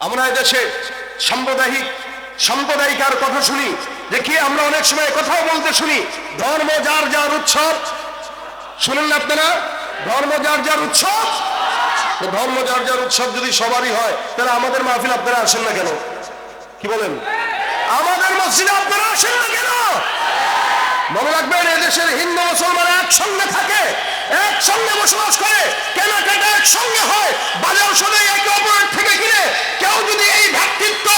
আমরা এদেশে সাম্প্রদায়িক, সাম্প্রদায়িকার কথা শুনি, দেখি আমরা অনেক সময় কথাও বলতে শুনি, ধর্ম যার যার উৎসব। শুনেন না আপনারা? ধর্ম যার যার উৎসব। ধর্ম যার যার উৎসব যদি সবারই হয়, তাহলে আমাদের মাহফিল আপনারা আসেন না কেন? কি বলেন? আমাদের মসজিদে আপনারা আসেন না কেন? মনে রাখবেন, এদেশের হিন্দু মুসলমান একসঙ্গে থাকে, একসঙ্গে বসবাস করে। কেনাকাটা একসঙ্গে হয়? বাজার সদাই একে অপরের থেকে কিনে কেউ যদি এই ভ্রাতৃত্ব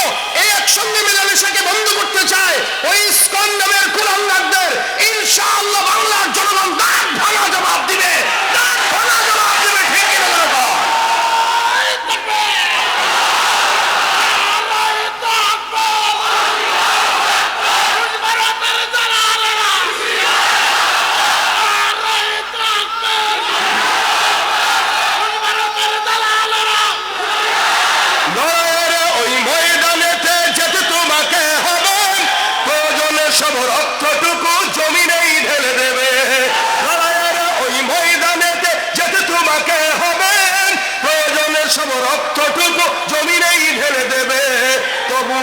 এই একসঙ্গে মেলামেশাকে বন্ধ করতে চায়, ওই ইস্কন নামের কুলাঙ্গারদের, ইনশাআল্লাহ বাংলার জনগণ দাঁত ভাঙা জবাব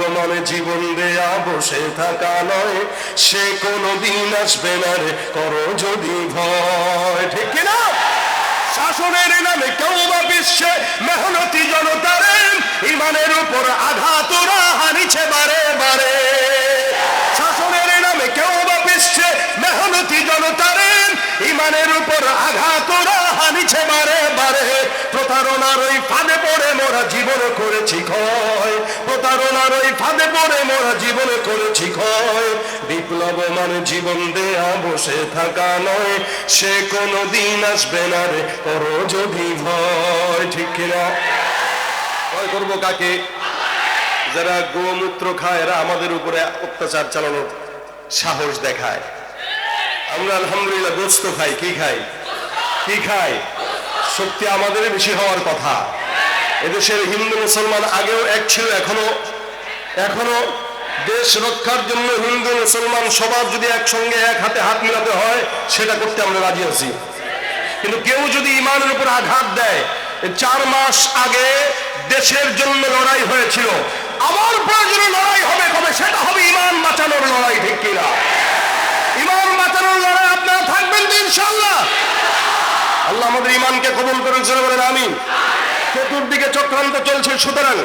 মানে জীবন দেয়া বসে থাকা নয়, সে কোনো দিন আসবে না রে, করো যদি ভয়। ঠিক কিনা শাসনের নামে কেউ বা বিশ্বে মেহনতি জনতারে ইমানের উপর আঘাত ওরা হানিছে বারে বারে। প্রতারণার ওই ফাঁদে পড়ে মোরা জীবন করেছি ক্ষয়। প্রতারণার ওই ফাঁদে পড়ে মোরা জীবন করেছি ক্ষয়। বিপ্লব মানে জীবন দেয়া বসে থাকা নয়, সে কোনো দিন আসবে না রে করো যদি ভয়। ঠিক কিনা ভয় করব কাকে? যারা গোমূত্র খায়, এরা আমাদের উপরে অত্যাচার চালানোর সাহস দেখায়। আমরা আলহামদুলিল্লাহ গোস্ত খাই, কি খাই? কি খাই? শক্তি আমাদের বেশি হওয়ার কথা। এদেশের হিন্দু মুসলমান আগেও এক ছিল, এখনও এখনও দেশ রক্ষার জন্য হিন্দু মুসলমান সবার যদি একসঙ্গে এক হাতে হাত মিলাতে হয়, সেটা করতে আমরা রাজি আছি। কিন্তু কেউ যদি ইমানের উপর আঘাত দেয় চার মাস আগে দেশের জন্য লড়াই হয়েছিল। আমার প্রয়োজনে লড়াই হবে কবে সেটা হবে ইমান বাঁচানোর লড়াই, ঠিক কিনা ইমান বাঁচানোর লড়াই আপনারা থাকবেন তো ইনশাল্লাহ আল্লাহ আমাদের ইমানকে কবুল করেছেন বলেন আমি চতুর্দিকে চক্রান্ত চলছে সুতরাং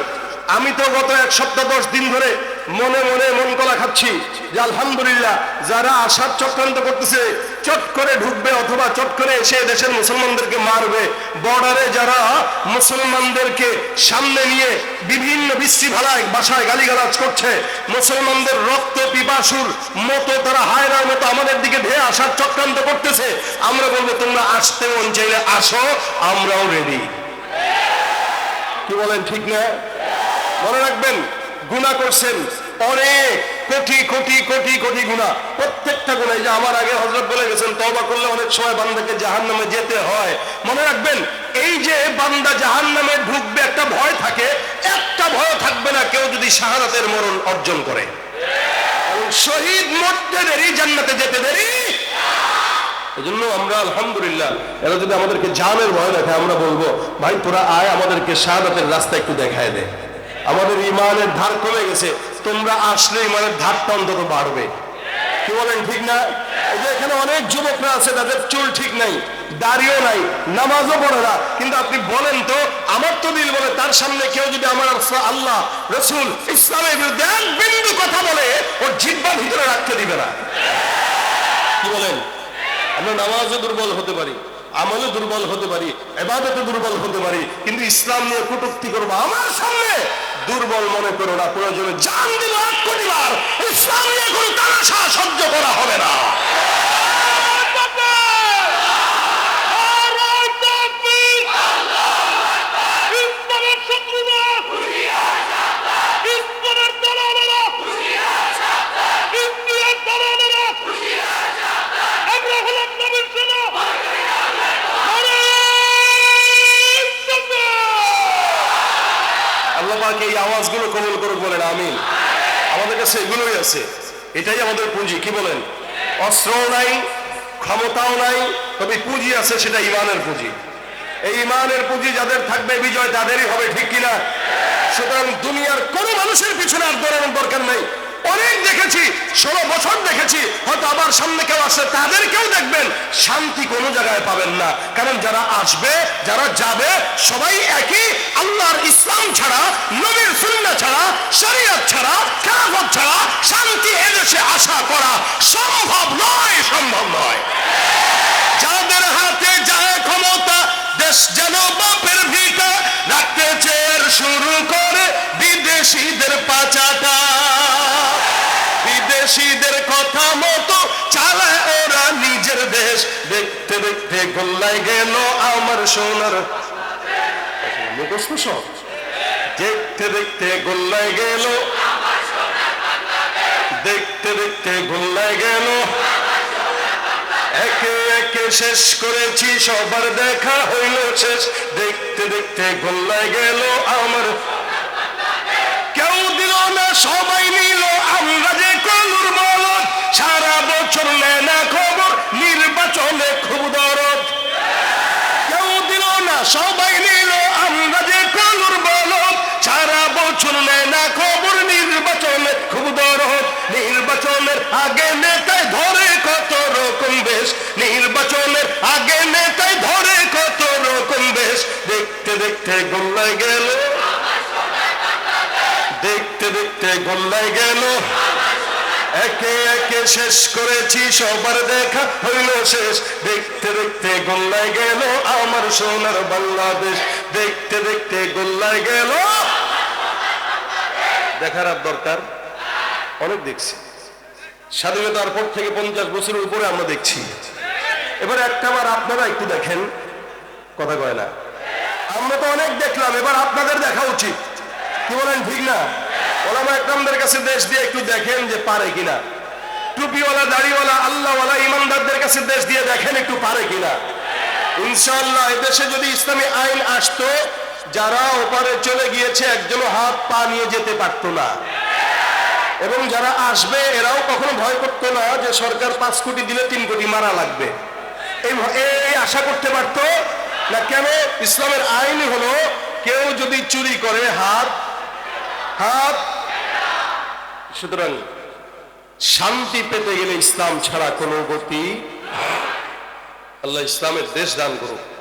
আমি তো গত এক সপ্তাহ দশ দিন ধরে মনে মনে মন কলা খাচ্ছি যে আলহামদুলিল্লাহ যারা আসার চক্রান্ত করতেছে, চট করে ঢুকবে অথবা চট করে এসে দেশের মুসলমানদেরকে মারবে। বর্ডারে যারা মুসলমানদেরকে সামনে নিয়ে বিভিন্ন বিশ্রী ভালায় বাসায় গালিগালাজ করছে, মুসলমানদের রক্ত পিপাসুর মতো তারা হায়রার মতো আমাদের দিকে ধেয়ে আসার চক্রান্ত করতেছে। আমরা বলব, তোমরা আসতে মন চাইলে আসো, আমরাও রেডি কি বলেন, ঠিক না? মনে রাখবেন? গুণা করছেন। অনেক কোটি কোটি কোটি কোটি গুণা। প্রত্যেকটা গুণা, এই যে আমার আগে হজরত বলে গেছেন তবা করলে অনেক সময় বান্দাকে জাহান নামে যেতে হয়। মনে রাখবেন, এই যে বান্দা জাহান নামে ঢুকবে, একটা ভয় থাকে, একটা ভয় থাকবে না কেউ যদি শাহাদাতের মরণ অর্জন করে। শহীদ মরতে দেরি, জান্নাতে যেতে দেরি। এজন্য আমরা আলহামদুলিল্লাহ, এরা যদি আমাদেরকে জানের ভয় দেখে আমরা বলব, ভাই, তোরা আয় আমাদেরকে শাহাদাতের রাস্তা একটু দেখায় দে। আমাদের ইমানের ধার কমে গেছে, তোমরা আসলে ইমানের ধারটা অন্তত বাড়বে। কি বলেন, ঠিক না? এই যে এখানে অনেক যুবকরা আছে, তাদের চুল ঠিক নাই, দাড়িও নাই, নামাজও পড়ে না। কিন্তু আপনি বলেন তো, আমার তো দিল বলে, তার সামনে কেউ যদি আমার আল্লাহ রসুল, ইসলামের বিরুদ্ধে এক বিন্দু কথা বলে, ওর জিব্বা ভিতরে রাখতে দিবে না। কি বলেন? আমরা নামাজও দুর্বল হতে পারি আমলে দুর্বল হতে পারি এবাদতে দুর্বল হতে পারি, কিন্তু ইসলাম নিয়ে কটুক্তি করব আমার সামনে? দুর্বল মনে করো না, প্রয়োজনে জান দিল এক কোটিবার ইসলাম নিয়ে তামাশা সহ্য করা হবে না। নামাজগুলো কবল করুক বলেন আমিন। আমাদের কাছে এগুলোই আছে। এটাই আমাদের পুঁজি কি বলেন? অস্ত্র নাই ক্ষমতাও নাই তবে পুঁজি আছে সেটা ইমানের পুঁজি। এই ইমানের পুঁজি যাদের থাকবে বিজয় তাদেরই হবে ঠিক কিনা? সুতরাং দুনিয়ার কোনো মানুষের পিছনে আর দৌড়ানোর দরকার নেই। অনেক দেখেছি, ষোলো বছর দেখেছি, হয়তো আবার সামনে কেউ আসে তাদেরকেও দেখবেন। শান্তি কোনো জায়গায় পাবেন না। কারণ যারা আসবে, যারা যাবে, সবাই একই। আল্লাহর ইসলাম ছাড়া, নবীর সুন্নাহ ছাড়া, শরীয়ত ছাড়া, খেলাফত ছাড়া, শান্তি এদেশে আশা করা সম্ভব নয় সম্ভব নয়। যাদের হাতে যায় ক্ষমতা, দেশ যেন বাপের দেখতে গেল আমার সোনার। মুখস্থ সব? দেখতে দেখতে গোল্লায় গেল। দেখতে দেখতে গোল্লায় গেল। একে একে শেষ করেছি, সবার দেখা হইল শেষ। দেখতে দেখতে গোল্লায় গেল আমার। কেউ দিল না, সবাই নিল সবাই নিল আমরা যে কলুর বলদ সারা বছর না খবর নির্বাচনে, খুব দরদ। নির্বাচনের আগে নেতায় ধরে কত রকম বেশ। নির্বাচনের আগে নেতায় ধরে কত রকম বেশ। দেখতে দেখতে গোল্লায় গেল। দেখতে দেখতে গোল্লায় গেল। একে একে শেষ করেছি, সবার দেখা হইল শেষ। দেখতে দেখতে গোল্লায় গেল। আমার সোনার বাংলাদেশ দেখতে দেখতে গোল্লায় গেল। দেখার আর দরকার? অনেক দেখছি। স্বাধীনতার পর থেকে পঞ্চাশ বছরের উপরে আমরা দেখছি। এবার একটা বার আপনারা একটু দেখেন। কথা কয় না। আমরা তো অনেক দেখলাম, এবার আপনাদের দেখা উচিত। কি বলেন, ঠিক না? ওলামা একরামদের কাছে দেশ দিয়ে একটু দেখেন যে পারে কিনা। টুপিওয়ালা, দাড়িওয়ালা, আল্লাহওয়ালা, ইমানদারদের কাছে দেশ দিয়ে দেখেন একটু পারে কিনা। ইনশাআল্লাহ এদেশে যদি ইসলামী আইন আসতো, যারা ওপারে চলে গিয়েছে, একজনও হাত পা নিয়ে যেতে পারতো না। এবং যারা আসবে, এরাও কখনো ভয় করতো না যে সরকার পাঁচ কোটি দিলে তিন কোটি মারা লাগবে। এই আশা করতে পারতো না কেন? ইসলামের আইন হলো, কেউ যদি চুরি করে হাত হাত, সুতরাং শান্তি পেতে গেলে ইসলাম ছাড়া কোনো গতি আল্লাহ ইসলামের দেশ দান করুক।